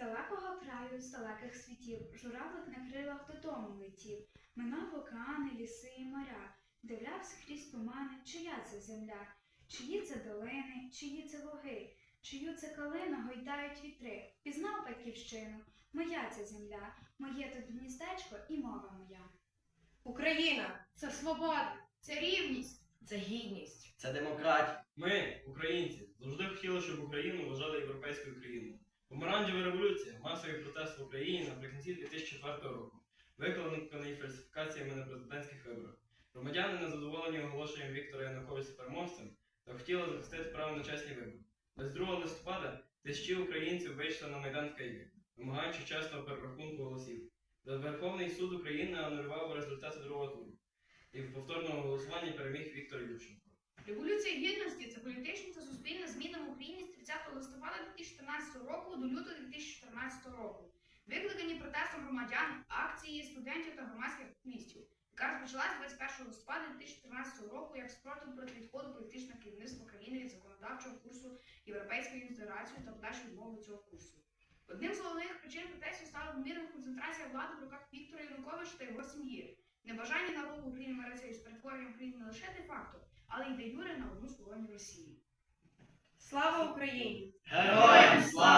далекого краю, з далеких світів, журавлик на крилах додому летів, минав океани, ліси і моря, дивлявся крізь тумани, чия це земля, чиї це долини, чиї це луги, чию це калину гойдають вітри, пізнав батьківщину, моя це земля, моє тут гніздечко і мова моя. Україна це свобода, Це рівність. це гідність. Це демократія. Ми, українці, завжди хотіли, щоб Україну вважали європейською країною. Помаранчева революція, масовий протест в Україні наприкінці 2004 року, викликаний фальсифікаціями на президентських виборах. Громадяни незадоволені оголошенням Віктора Януковича переможцем та хотіли захистити право на чесні вибори. 22 листопада тисячі українців вийшли на Майдан в Києві, вимагаючи чесного перерахунку голосів. Верховний суд України анулював результати другого туру. І в повторному голосуванні переміг Віктор Ющенко. Революція гідності це політична та суспільна зміна в Україні з 30 листопада 2014 року до лютого 2014 року. Викликані протестом громадян, акції студентів та громадських активістів, яка розпочалась 21 листопада 2014 року як спротив проти відходу політичного керівництва країни від законодавчого курсу Європейської інтеграції та подальшої відмови цього курсу. Одним з головних причин протестів стала надмірна концентрація влади в руках Віктора Януковича та його сім'ї. Небажання народу України миритися із перетворенням України не лише де-факто, але й де юре на одну з колоній Росії. Слава Україні! Героям слава!